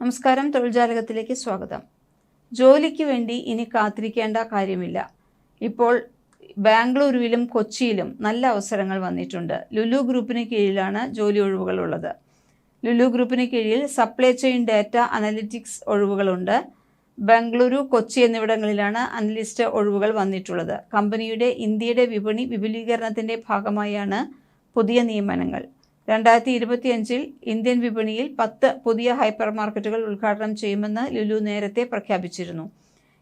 നമസ്കാരം തൊഴിൽജാലകത്തിലേക്ക് സ്വാഗതം. ജോലിക്ക് വേണ്ടി ഇനി കാത്തിരിക്കേണ്ട കാര്യമില്ല. ഇപ്പോൾ ബാംഗ്ലൂരുവിലും കൊച്ചിയിലും നല്ല അവസരങ്ങൾ വന്നിട്ടുണ്ട്. ലുലു ഗ്രൂപ്പിന് കീഴിലാണ് ജോലി ഒഴിവുകൾ ഉള്ളത്. ലുലു ഗ്രൂപ്പിന് കീഴിൽ സപ്ലൈ ചെയിൻ ഡാറ്റ അനലിറ്റിക്സ് ഒഴിവുകളുണ്ട്. ബംഗളൂരു കൊച്ചി എന്നിവിടങ്ങളിലാണ് അനലിസ്റ്റ് ഒഴിവുകൾ വന്നിട്ടുള്ളത്. കമ്പനിയുടെ ഇന്ത്യയുടെ വിപണി വിപുലീകരണത്തിന്റെ ഭാഗമായാണ് പുതിയ നിയമനങ്ങൾ. രണ്ടായിരത്തി ഇരുപത്തിയഞ്ചിൽ ഇന്ത്യൻ വിപണിയിൽ പത്ത് പുതിയ ഹൈപ്പർ മാർക്കറ്റുകൾ ഉദ്ഘാടനം ചെയ്യുമെന്ന് ലുലു നേരത്തെ പ്രഖ്യാപിച്ചിരുന്നു.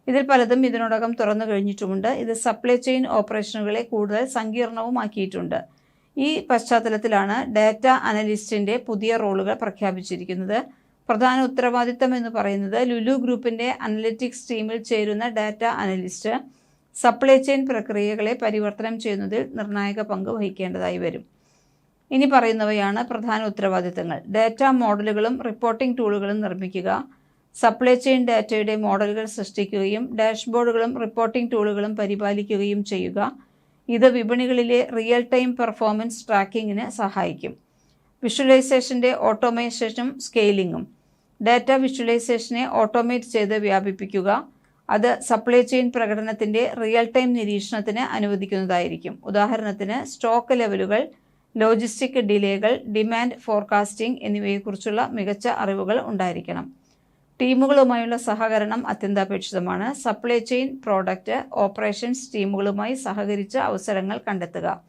ഇതിൽ പലതും ഇതിനോടകം തുറന്നു കഴിഞ്ഞിട്ടുമുണ്ട്. ഇത് സപ്ലൈ ചെയിൻ ഓപ്പറേഷനുകളെ കൂടുതൽ സങ്കീർണവുമാക്കിയിട്ടുണ്ട്. ഈ പശ്ചാത്തലത്തിലാണ് ഡാറ്റ അനലിസ്റ്റിന്റെ പുതിയ റോളുകൾ പ്രഖ്യാപിച്ചിരിക്കുന്നത്. പ്രധാന ഉത്തരവാദിത്തം എന്ന് പറയുന്നത് ലുലു ഗ്രൂപ്പിന്റെ അനലിറ്റിക്സ് ടീമിൽ ചേരുന്ന ഡാറ്റ അനലിസ്റ്റ് സപ്ലൈ ചെയിൻ പ്രക്രിയകളെ പരിവർത്തനം ചെയ്യുന്നതിൽ നിർണായക പങ്ക് വഹിക്കേണ്ടതായി വരും. ഇനി പറയുന്നവയാണ് പ്രധാന ഉത്തരവാദിത്തങ്ങൾ. ഡാറ്റ മോഡലുകളും റിപ്പോർട്ടിംഗ് ടൂളുകളും നിർമ്മിക്കുക സപ്ലൈ ചെയിൻ ഡാറ്റയുടെ മോഡലുകൾ സൃഷ്ടിക്കുകയും ഡാഷ്ബോർഡുകളും റിപ്പോർട്ടിംഗ് ടൂളുകളും പരിപാലിക്കുകയും ചെയ്യുക. ഇത് വിപണികളിലെ റിയൽ ടൈം പെർഫോമൻസ് ട്രാക്കിങ്ങിന് സഹായിക്കും. വിഷ്വലൈസേഷന്റെ ഓട്ടോമൈസേഷനും സ്കെയിലിങ്ങും. ഡാറ്റ വിഷ്വലൈസേഷനെ ഓട്ടോമേറ്റ് ചെയ്ത് വ്യാപിപ്പിക്കുക. അത് സപ്ലൈ ചെയിൻ പ്രകടനത്തിന്റെ റിയൽ ടൈം നിരീക്ഷണത്തിന് അനുവദിക്കുന്നതായിരിക്കും. ഉദാഹരണത്തിന് സ്റ്റോക്ക് ലെവലുകൾ ലോജിസ്റ്റിക് ഡിലേകൾ ഡിമാൻഡ് ഫോർകാസ്റ്റിംഗ് എന്നിവയെക്കുറിച്ചുള്ള മികച്ച അറിവുകൾ ഉണ്ടായിരിക്കണം. ടീമുകളുമായുള്ള സഹകരണം അത്യന്താപേക്ഷിതമാണ്. സപ്ലൈ ചെയിൻ പ്രോഡക്റ്റ് ഓപ്പറേഷൻസ് ടീമുകളുമായി സഹകരിച്ച് അവസരങ്ങൾ കണ്ടെത്തുക.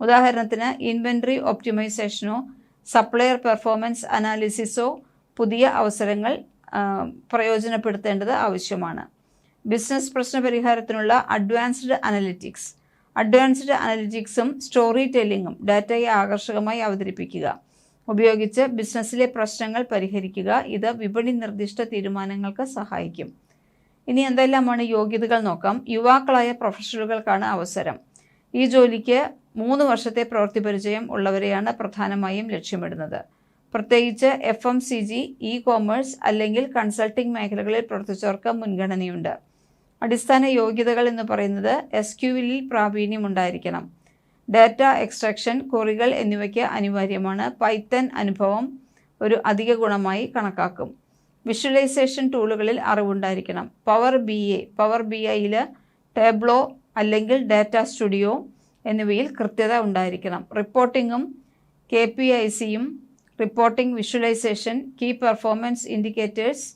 ഉദാഹരണത്തിന് ഇൻവെൻട്രി ഒപ്റ്റിമൈസേഷനോ സപ്ലയർ പെർഫോമൻസ് അനാലിസിസോ പുതിയ അവസരങ്ങൾ പ്രയോജനപ്പെടുത്തേണ്ടത് ആവശ്യമാണ്. ബിസിനസ് പ്രശ്ന പരിഹാരത്തിനുള്ള അഡ്വാൻസ്ഡ് അനലിറ്റിക്സ് അഡ്വാൻസ്ഡ് അനലിറ്റിക്സും സ്റ്റോറി ടെല്ലിങ്ങും ഡാറ്റയെ ആകർഷകമായി അവതരിപ്പിക്കുക. ഉപയോഗിച്ച് ബിസിനസ്സിലെ പ്രശ്നങ്ങൾ പരിഹരിക്കുക. ഇത് വിപണി നിർദ്ദിഷ്ട തീരുമാനങ്ങൾക്ക് സഹായിക്കും. ഇനി എന്തെല്ലാമാണ് യോഗ്യതകൾ നോക്കാം. യുവാക്കളായ പ്രൊഫഷണലുകൾക്കാണ് അവസരം. ഈ ജോലിക്ക് മൂന്ന് വർഷത്തെ പ്രവൃത്തി പരിചയം ഉള്ളവരെയാണ് പ്രധാനമായും ലക്ഷ്യമിടുന്നത്. പ്രത്യേകിച്ച് F M C G e commerce അല്ലെങ്കിൽ കൺസൾട്ടിംഗ് മേഖലകളിൽ പ്രവർത്തിച്ചവർക്ക് മുൻഗണനയുണ്ട്. അടിസ്ഥാന യോഗ്യതകൾ എന്ന് പറയുന്നത് എസ് ക്യുവിലിൽ പ്രാവീണ്യം ഉണ്ടായിരിക്കണം ഡാറ്റ എക്സ്ട്രാക്ഷൻ കുറികൾ എന്നിവയ്ക്ക് അനിവാര്യമാണ്. പൈത്തൻ അനുഭവം ഒരു അധിക ഗുണമായി കണക്കാക്കും. വിഷ്വലൈസേഷൻ ടൂളുകളിൽ അറിവുണ്ടായിരിക്കണം. Power B A power B ഐയിൽ ടേബ്ലോ അല്ലെങ്കിൽ ഡാറ്റ സ്റ്റുഡിയോ എന്നിവയിൽ കൃത്യത ഉണ്ടായിരിക്കണം. റിപ്പോർട്ടിങ്ങും കെ പി ഐ സിയും reporting visualisation key performance indicators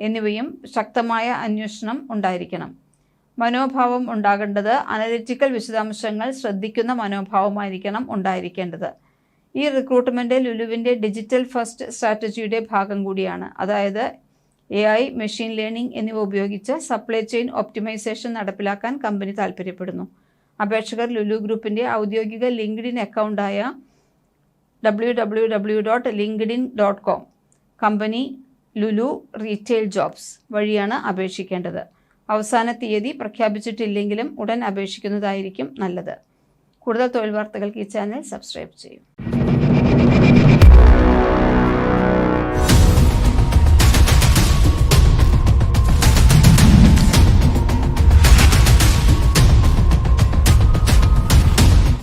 എന്നിവയും ശക്തമായ അന്വേഷണം ഉണ്ടായിരിക്കണം. മനോഭാവം ഉണ്ടാകേണ്ടത് അനലിറ്റിക്കൽ വിശദാംശങ്ങൾ ശ്രദ്ധിക്കുന്ന മനോഭാവമായിരിക്കണം ഉണ്ടായിരിക്കേണ്ടത്. ഈ റിക്രൂട്ട്മെന്റ് ലുലുവിന്റെ ഡിജിറ്റൽ ഫസ്റ്റ് സ്ട്രാറ്റജിയുടെ ഭാഗം കൂടിയാണ്. അതായത് എ ഐ മെഷീൻ ലേണിംഗ് എന്നിവ ഉപയോഗിച്ച് സപ്ലൈ ചെയിൻ ഒപ്റ്റിമൈസേഷൻ നടപ്പിലാക്കാൻ കമ്പനി താൽപ്പര്യപ്പെടുന്നു. അപേക്ഷകർ ലുലു ഗ്രൂപ്പിന്റെ ഔദ്യോഗിക LinkedIn അക്കൗണ്ടായ W W W dot LinkedIn dot com. Company Lulu retail jobs വഴിയാണ് അപേക്ഷിക്കേണ്ടത്. അവസാന തീയതി പ്രഖ്യാപിച്ചിട്ടില്ലെങ്കിലും ഉടൻ അപേക്ഷിക്കുന്നതായിരിക്കും നല്ലത്. കൂടുതൽ തൊഴിൽ വാർത്തകൾക്ക് ഈ ചാനൽ സബ്സ്ക്രൈബ് ചെയ്യും.